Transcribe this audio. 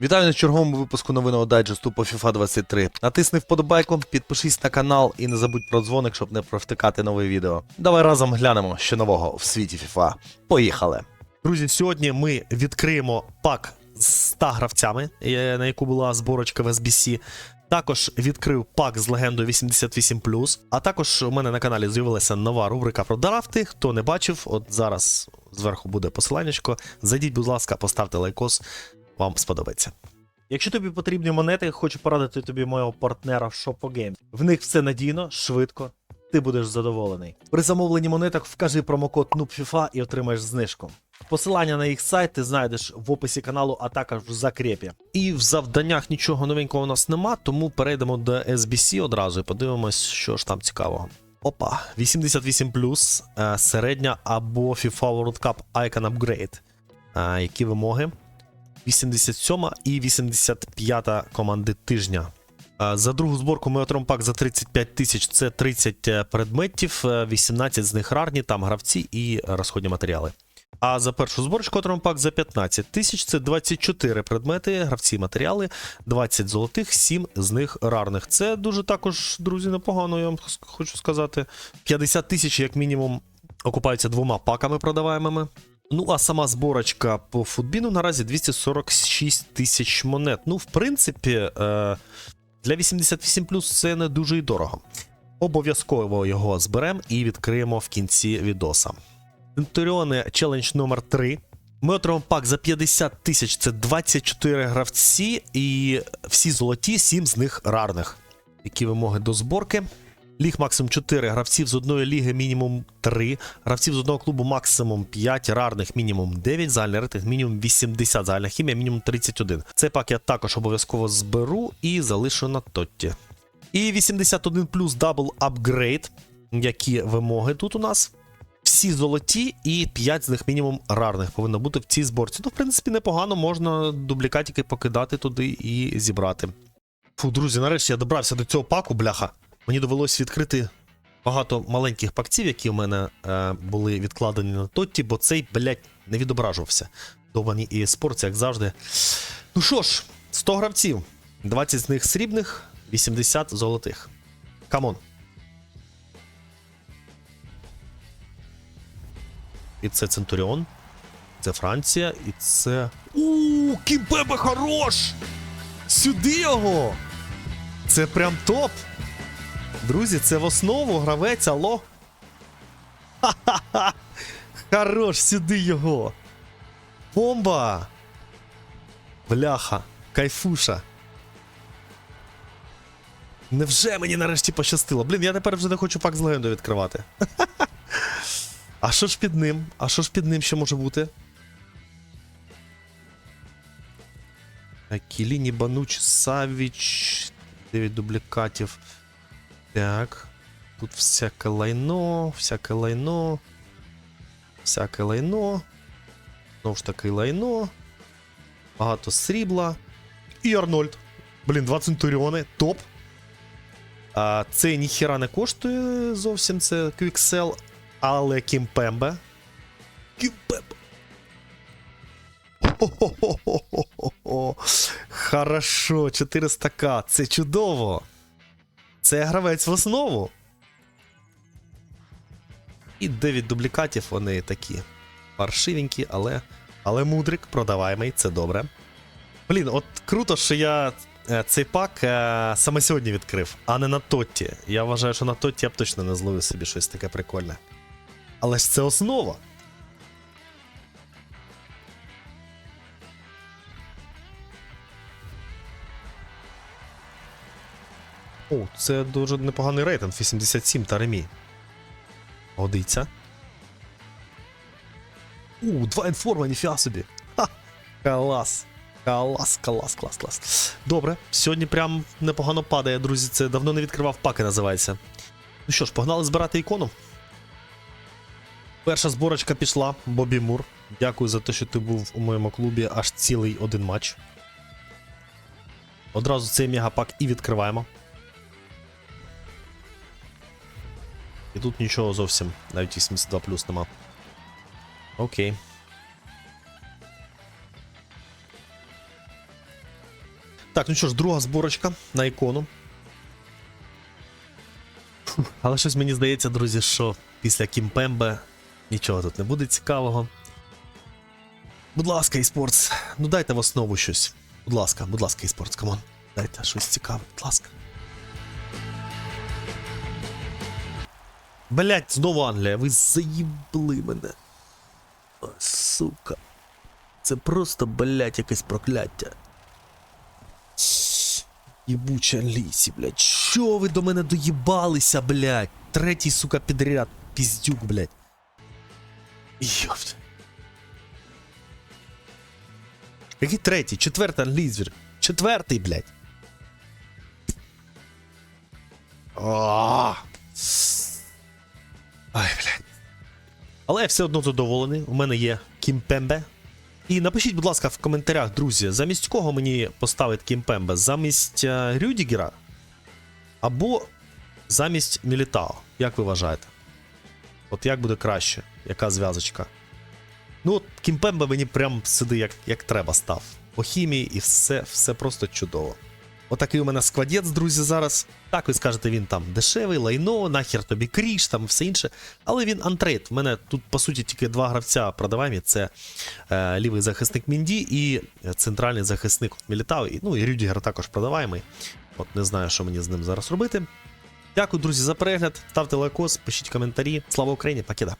Вітаю на черговому випуску новинного дайджесту по FIFA 23. Натисни вподобайку, підпишись на канал і не забудь про дзвоник, щоб не провтикати нове відео. Давай разом глянемо, що нового в світі FIFA. Поїхали! Друзі, сьогодні ми відкриємо пак з 100 гравцями, е, на яку була зборочка в SBC. Також відкрив пак з легендою 88. А також у мене на каналі з'явилася нова рубрика про драфти. Хто не бачив, от зараз зверху буде посиланнячко. Зайдіть, будь ласка, поставте лайкос, вам сподобається. Якщо тобі потрібні монети, хочу порадити тобі мого партнера Shop Games. В них все надійно, швидко. Ти будеш задоволений. При замовленні монеток вкажи промокод NUBFIFA і отримаєш знижку. Посилання на їх сайт ти знайдеш в описі каналу, а також в закрепі. І в завданнях нічого новенького у нас нема, тому перейдемо до SBC одразу і подивимось, що ж там цікавого. Опа, 88 е, середня або FIFA World Cup Icon Upgrade. Е, які вимоги? 87 і 85 команди тижня. Е, За другу зборку ми отримаємо пак за 35 тисяч. Це 30 предметів, е, 18 з них рарні, там гравці і розходні матеріали. А за першу зборочку отримаємо пак за 15 тисяч. Це 24 предмети, гравці, матеріали, 20 золотих, 7 з них рарних. Це дуже також, друзі, непогано, я вам хочу сказати. 50 тисяч, як мінімум, окупаються двома паками продаваємими. Ну, а сама зборочка по футбіну наразі 246 тисяч монет. Ну, в принципі, е, для 88 це не дуже й дорого. Обов'язково його зберемо і відкриємо в кінці відоса. Центуріони челендж номер 3 Ми отримаємо пак за 50 тисяч, це 24 гравці, і всі золоті, 7 з них рарних. Які вимоги до зборки? Ліг максимум 4, гравців з одної ліги мінімум 3, гравців з одного клубу максимум 5, рарних мінімум 9, загальний рейтинг мінімум 80, загальна хімія мінімум 31. Цей пак я також обов'язково зберу і залишу на тотті. І 81 плюс дабл апгрейд. Які вимоги тут у нас? Всі золоті і 5 з них мінімум рарних повинно бути в цій зборці. Ну, в принципі, непогано, можна дублікатики покидати туди і зібрати. Фу, друзі, нарешті я добрався до цього паку, бляха. Мені довелося відкрити багато маленьких пакців, які в мене е, були відкладені на тотті, бо цей, блядь, не відображувався. Довбані і спорці, як завжди. Ну що ж, 100 гравців, 20 з них срібних, 80 золотих. Камон. І це Центуріон, це Франція, і це. У, Кімпебе хорош! Сюди його! Це прям топ! Друзі, це в основу гравець, алло. Ха-ха-ха! Хорош, сюди його! Бомба! Бляха, кайфуша. Невже мені нарешті пощастило? Блін, я тепер вже не хочу пак з легендою відкривати. А що ж під ним? А що ж під ним ще може бути? Кіліні, Бануч, Савіч. 9 дублікатів. Так. Тут всяке лайно, всяке лайно. Всяке лайно. Знову ж таки лайно. Багато срібла. І Арнольд. Блін, два центуріони. Топ. А, це ніхіра не коштує зовсім. Це Квіксел. Але Кімпембе. Кімпембе. Хорошо, 400к. Це чудово. Це гравець в основу. І 9 дублікатів, вони такі паршивенькі, але. Але мудрик, продаваємий, це добре. Блін, от круто, що я е, цей пак е, саме сьогодні відкрив, а не на Тотті. Я вважаю, що на Тотті я б точно не зловив собі щось таке прикольне. Але ж це основа. О, це дуже непоганий рейтинг, 87 Таремі. Годиться. У, два інформа, ніфіга собі. Ха! Клас. Клас, клас, клас, клас. Добре, сьогодні прям непогано падає, друзі. Це давно не відкривав паки, називається. Ну що ж, погнали збирати ікону. Перша зборочка пішла, Бобі Мур. Дякую за те, що ти був у моєму клубі аж цілий один матч. Одразу цей мегапак і відкриваємо. І тут нічого зовсім, навіть 82 плюс нема. Окей. Так, ну що ж, друга зборочка на ікону. Фух, Але щось мені здається, друзі, що після Кімпембе нічого тут не буде цікавого. Будь ласка, eSports, ну дайте в основу щось. Будь ласка, будь ласка, eSports, камон. Дайте щось цікаве, будь ласка. Блять, знову Англія, ви заїбли мене. О, сука. Це просто, блять, якесь прокляття. Єбуча лісі, блядь. Що ви до мене доїбалися, блядь? Третій, сука, підряд. Піздюк, блядь. Йофт. Який третій? Четвертий англійзвір. Четвертий, блядь. О! Ай, блядь. Але я все одно задоволений. У мене є Кімпембе. І напишіть, будь ласка, в коментарях, друзі, замість кого мені поставити Кімпембе? Замість е, Рюдігера? Або замість Мілітао? Як ви вважаєте? От як буде краще? Яка зв'язочка? Ну, от Кімпембе мені прям сюди як, як треба став. По хімії і все, все просто чудово. Отакий у мене складець, друзі, зараз. Так, ви скажете, він там дешевий, лайно, нахер тобі кріш, там все інше. Але він антрейд. У мене тут, по суті, тільки два гравця продаваємі. Це е, лівий захисник Мінді і центральний захисник Мілітау. І, ну і Рюдігер також продаваємий. От не знаю, що мені з ним зараз робити. Дякую, друзі, за перегляд. Ставте лайкос, пишіть коментарі. Слава Україні, покида.